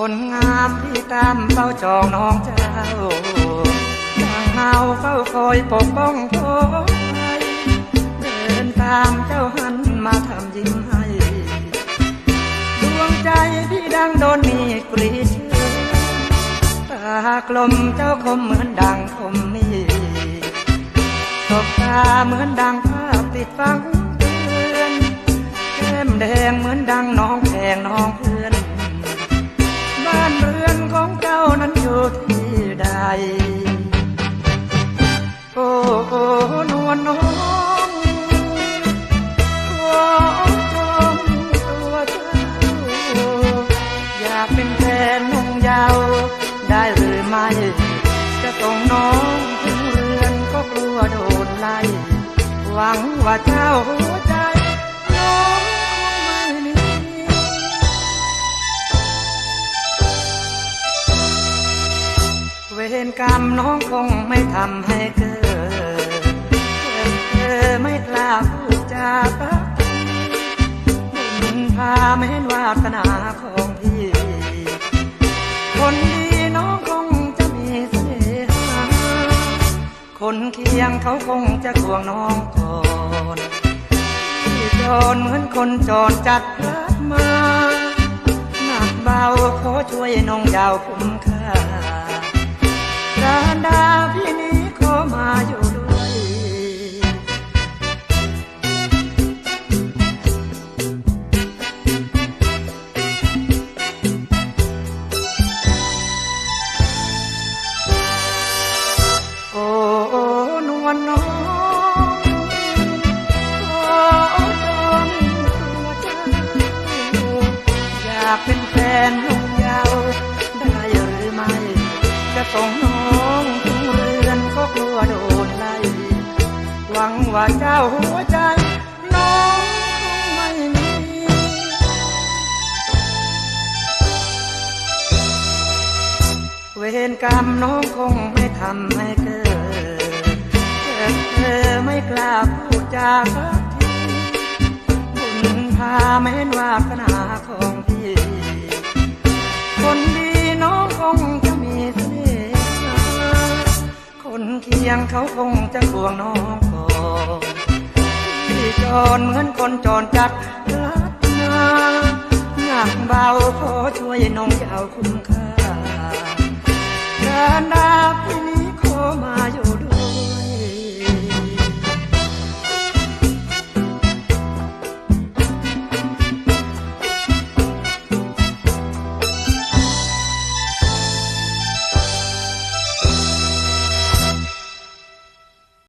คนงามที่ตามเฝ้าจองน้องเจ้าต่างเฮาเฝ้าคอยปกป้องโทยเดินตามเจ้าหันมาทำยิ้มให้ดวงใจพี่ดังโดนมีดกรีดเชือตากลมเจ้าคมเหมือนดังคมมีดตบตาเหมือนดังภาพติดฟังเตือนแก้มแดงเหมือนดังน้องแพงน้อง ที่ใด โอ้โอ้นวลน้องขอจองตัวเจ้า อยากเป็นแฟนนุ่งยาว ได้หรือไม่ จะส่งน้องถึงเรือนก็กลัวโดนไล่ หวังว่าเจ้าหัวใจ เวรกรรมน้องคงไม่ทำให้เกิดเธอไม่กล้าพูดจาปักบุญพาไม่เห็นวาสนาของพี่ คนดีน้องคงจะมีเสน่หาคนเคียงเขาคงจะควงน้องก่อนพี่จรเหมือนคนจรจัดรักมาหนักเบาขอช่วยน้องยาวคุ้มค่าากเป็นแฟนนุ่งยาวได้หรือไม่ จะส่งน้องถึงเรือนก็กลัวโดนไล่หวังว่าเจ้าหัวใจน้องคงไม่มีเวรกรรมน้องคงไม่ทำให้เกิดเธอไม่กล้าพูดจากทีบุญพา แม้นวาสนาของพี่ คนดีน้องคงจะมีเสน่ห์คนเคียงเขาคงจะควงน้องก่อนพี่จรเหมือนคนจรจัดรัดนาหนักเบาขอช่วยน้องเจ้าคุ้มค่าการดา